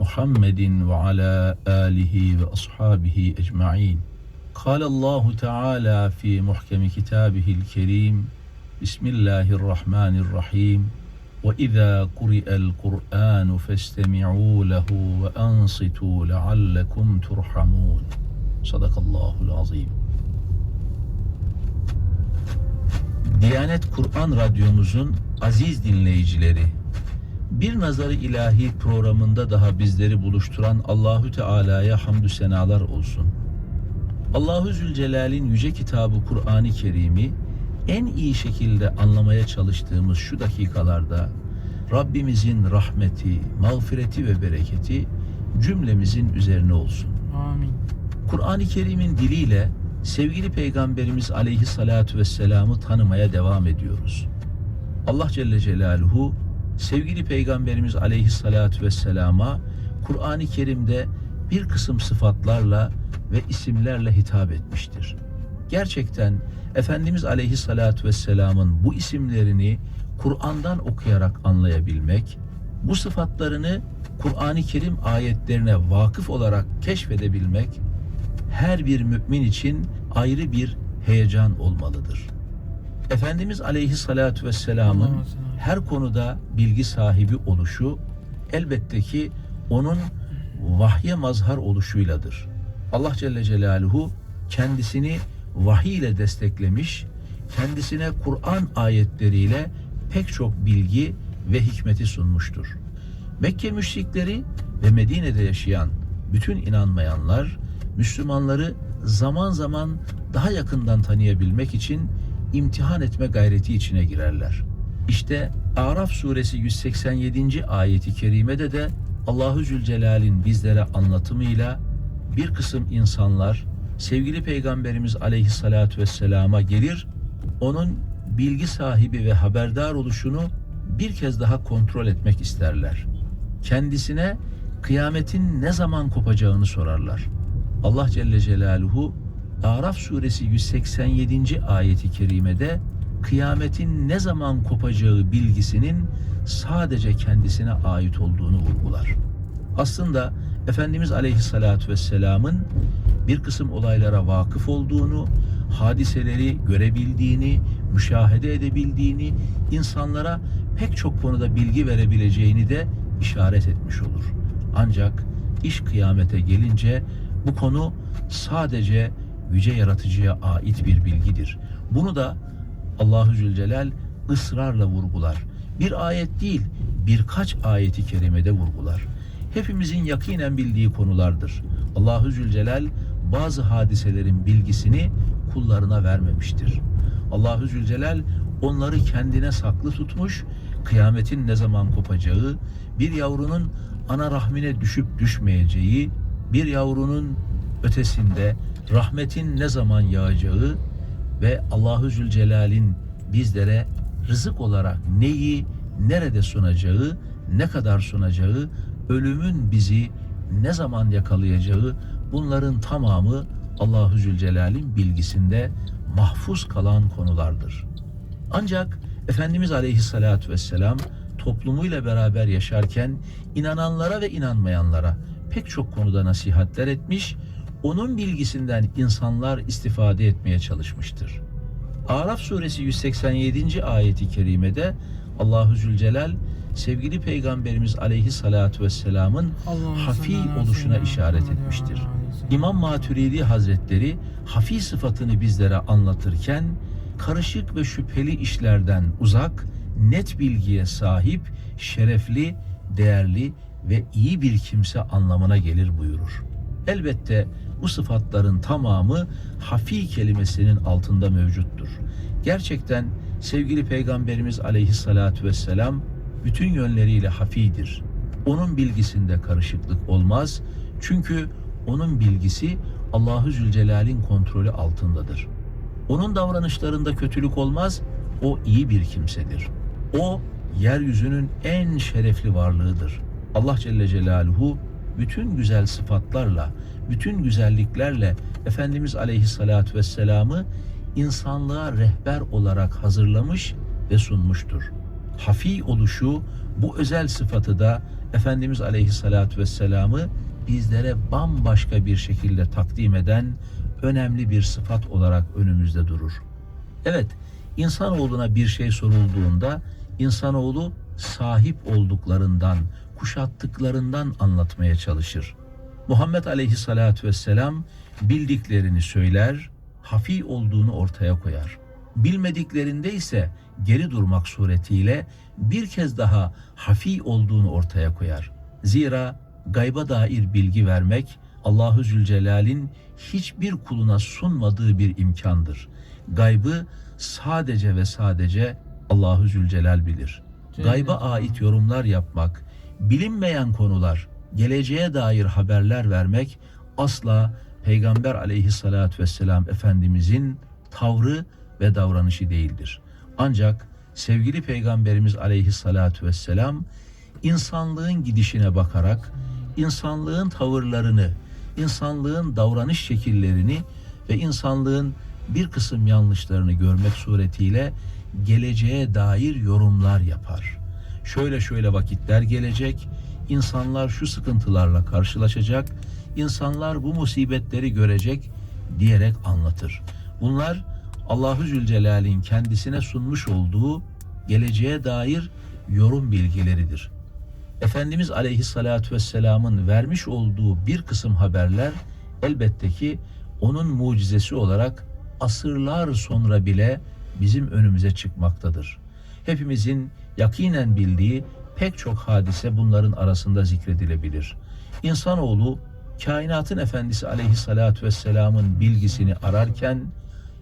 محمد وعلى آله وأصحابه أجمعين قال الله تعالى في محكم كتابه الكريم بسم الله الرحمن الرحيم وإذا قرئ القرآن فاستمعوا له وأنصتوا لعلكم ترحمون صدق الله العظيم Diyanet Kur'an Radyomuzun aziz dinleyicileri, bir Nazarı İlahi programında daha bizleri buluşturan Allahü Teala'ya hamdü senalar olsun. Allahu Zülcelal'in yüce kitabı Kur'an-ı Kerim'i en iyi şekilde anlamaya çalıştığımız şu dakikalarda Rabbimizin rahmeti, mağfireti ve bereketi cümlemizin üzerine olsun. Amin. Kur'an-ı Kerim'in diliyle sevgili Peygamberimiz aleyhissalatu vesselam'ı tanımaya devam ediyoruz. Allah Celle Celaluhu sevgili Peygamberimiz aleyhissalatu vesselama Kur'an-ı Kerim'de bir kısım sıfatlarla ve isimlerle hitap etmiştir. Gerçekten Efendimiz aleyhissalatu vesselamın bu isimlerini Kur'an'dan okuyarak anlayabilmek, bu sıfatlarını Kur'an-ı Kerim ayetlerine vakıf olarak keşfedebilmek her bir mümin için ayrı bir heyecan olmalıdır. Efendimiz aleyhissalatu vesselamın her konuda bilgi sahibi oluşu elbette ki onun vahye mazhar oluşuyladır. Allah Celle Celaluhu kendisini vahiy ile desteklemiş, kendisine Kur'an ayetleriyle pek çok bilgi ve hikmeti sunmuştur. Mekke müşrikleri ve Medine'de yaşayan bütün inanmayanlar Müslümanları zaman zaman daha yakından tanıyabilmek için imtihan etme gayreti içine girerler. İşte Araf suresi 187. ayeti kerimede de Allahu Zülcelal'in bizlere anlatımıyla bir kısım insanlar sevgili peygamberimiz aleyhissalatu vesselama gelir, onun bilgi sahibi ve haberdar oluşunu bir kez daha kontrol etmek isterler. Kendisine kıyametin ne zaman kopacağını sorarlar. Allah Celle Celaluhu Araf suresi 187. ayeti kerimede kıyametin ne zaman kopacağı bilgisinin sadece kendisine ait olduğunu vurgular. Aslında Efendimiz Aleyhisselatü Vesselam'ın bir kısım olaylara vakıf olduğunu, hadiseleri görebildiğini, müşahede edebildiğini, insanlara pek çok konuda bilgi verebileceğini de işaret etmiş olur. Ancak iş kıyamete gelince bu konu sadece yüce yaratıcıya ait bir bilgidir. Bunu da Allahu Zülcelal ısrarla vurgular. Bir ayet değil, birkaç ayeti kerimede vurgular. Hepimizin yakinen bildiği konulardır. Allahu Zülcelal bazı hadiselerin bilgisini kullarına vermemiştir. Allahu Zülcelal onları kendine saklı tutmuş, kıyametin ne zaman kopacağı, bir yavrunun ana rahmine düşüp düşmeyeceği, bir yavrunun ötesinde rahmetin ne zaman yağacağı ve Allahu Zülcelal'in bizlere rızık olarak neyi nerede sunacağı, ne kadar sunacağı, ölümün bizi ne zaman yakalayacağı bunların tamamı Allahu Zülcelal'in bilgisinde mahfuz kalan konulardır. Ancak Efendimiz Aleyhisselatü Vesselam toplumuyla beraber yaşarken inananlara ve inanmayanlara pek çok konuda nasihatler etmiş, onun bilgisinden insanlar istifade etmeye çalışmıştır. Araf suresi 187. ayeti kerimede Allahu Zülcelal sevgili peygamberimiz aleyhissalatu vesselamın hafi oluşuna işaret etmiştir. İmam Maturidi Hazretleri hafi sıfatını bizlere anlatırken karışık ve şüpheli işlerden uzak, net bilgiye sahip, şerefli, değerli ve iyi bir kimse anlamına gelir buyurur. Elbette bu sıfatların tamamı hafi kelimesinin altında mevcuttur. Gerçekten sevgili Peygamberimiz aleyhissalatu vesselam bütün yönleriyle hafidir. Onun bilgisinde karışıklık olmaz. Çünkü onun bilgisi Allahu Zülcelal'in kontrolü altındadır. Onun davranışlarında kötülük olmaz. O iyi bir kimsedir. O yeryüzünün en şerefli varlığıdır. Allah Celle Celaluhu bütün güzel sıfatlarla, bütün güzelliklerle Efendimiz Aleyhisselatü Vesselam'ı insanlığa rehber olarak hazırlamış ve sunmuştur. Hafi oluşu bu özel sıfatı da Efendimiz Aleyhisselatü Vesselam'ı bizlere bambaşka bir şekilde takdim eden önemli bir sıfat olarak önümüzde durur. Evet, insanoğluna bir şey sorulduğunda insanoğlu sahip olduklarından, kuşattıklarından anlatmaya çalışır. Muhammed Aleyhisselatü Vesselam bildiklerini söyler, hafi olduğunu ortaya koyar. Bilmediklerinde ise geri durmak suretiyle bir kez daha hafi olduğunu ortaya koyar. Zira gayba dair bilgi vermek Allahu Zülcelal'in hiçbir kuluna sunmadığı bir imkandır. Gaybı sadece ve sadece Allahu Zülcelal bilir. Gayba ait yorumlar yapmak, bilinmeyen konular, geleceğe dair haberler vermek asla Peygamber aleyhissalatü vesselam Efendimizin tavrı ve davranışı değildir. Ancak sevgili Peygamberimiz aleyhissalatü vesselam insanlığın gidişine bakarak insanlığın tavırlarını, insanlığın davranış şekillerini ve insanlığın bir kısım yanlışlarını görmek suretiyle geleceğe dair yorumlar yapar. Şöyle şöyle vakitler gelecek, insanlar şu sıkıntılarla karşılaşacak, insanlar bu musibetleri görecek diyerek anlatır. Bunlar Allahu Zülcelal'in kendisine sunmuş olduğu geleceğe dair yorum bilgileridir. Efendimiz Aleyhisselatü Vesselam'ın vermiş olduğu bir kısım haberler elbette ki onun mucizesi olarak asırlar sonra bile bizim önümüze çıkmaktadır. Hepimizin yakinen bildiği pek çok hadise bunların arasında zikredilebilir. İnsanoğlu kainatın efendisi aleyhissalatü vesselamın bilgisini ararken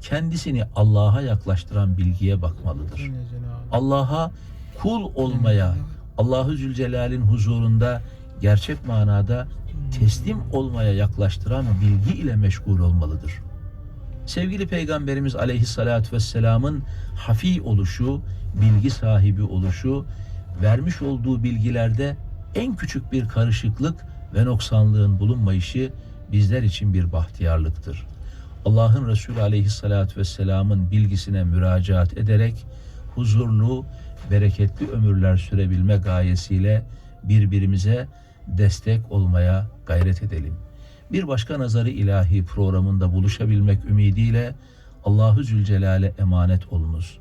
kendisini Allah'a yaklaştıran bilgiye bakmalıdır. Allah'a kul olmaya, Allahu Zülcelal'in huzurunda gerçek manada teslim olmaya yaklaştıran bilgi ile meşgul olmalıdır. Sevgili Peygamberimiz Aleyhisselatü Vesselam'ın hafi oluşu, bilgi sahibi oluşu, vermiş olduğu bilgilerde en küçük bir karışıklık ve noksanlığın bulunmayışı bizler için bir bahtiyarlıktır. Allah'ın Resulü Aleyhisselatü Vesselam'ın bilgisine müracaat ederek huzurlu, bereketli ömürler sürebilme gayesiyle birbirimize destek olmaya gayret edelim. Bir başka nazarı ilahi programında buluşabilmek ümidiyle Allahu Zülcelal'e emanet olunuz.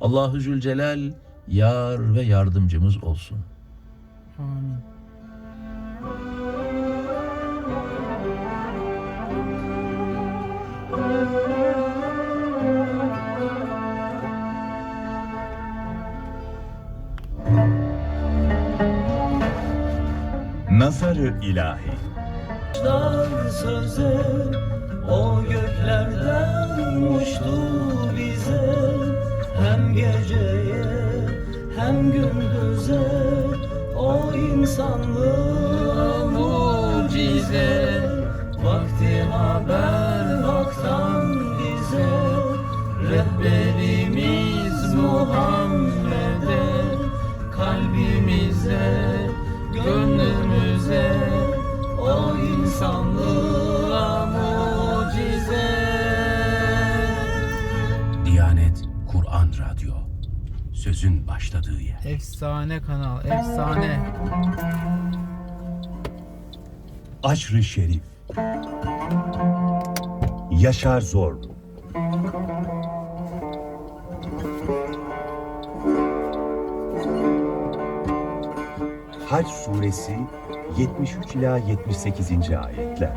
Allahu Zülcelal yar ve yardımcımız olsun. Amin. Nazarı ilahi. Kuşlar söze o göklerden uçtu bize. Hem geceye hem gündüze o insanlığa mucize. Vakti haber haktan bize Rehberimiz Muhammed'e Kalbimize, insanlığa mucize Diyanet Kur'an Radyo. Sözün başladığı yer. Efsane kanal, efsane. Aşrı Şerif. Yaşar Zorlu. Hac suresi 73 ila 78. ayetler.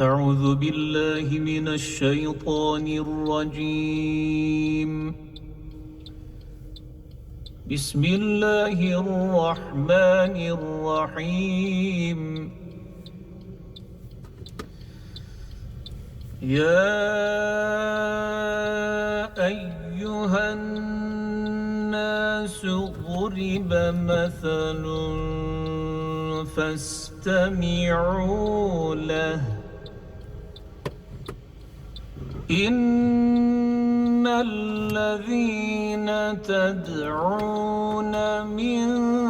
أعوذ بالله من الشيطان الرجيم بسم الله الرحمن الرحيم يا أيها الناس ضرب مثل فاستمعوا له. إن الذين تدعون من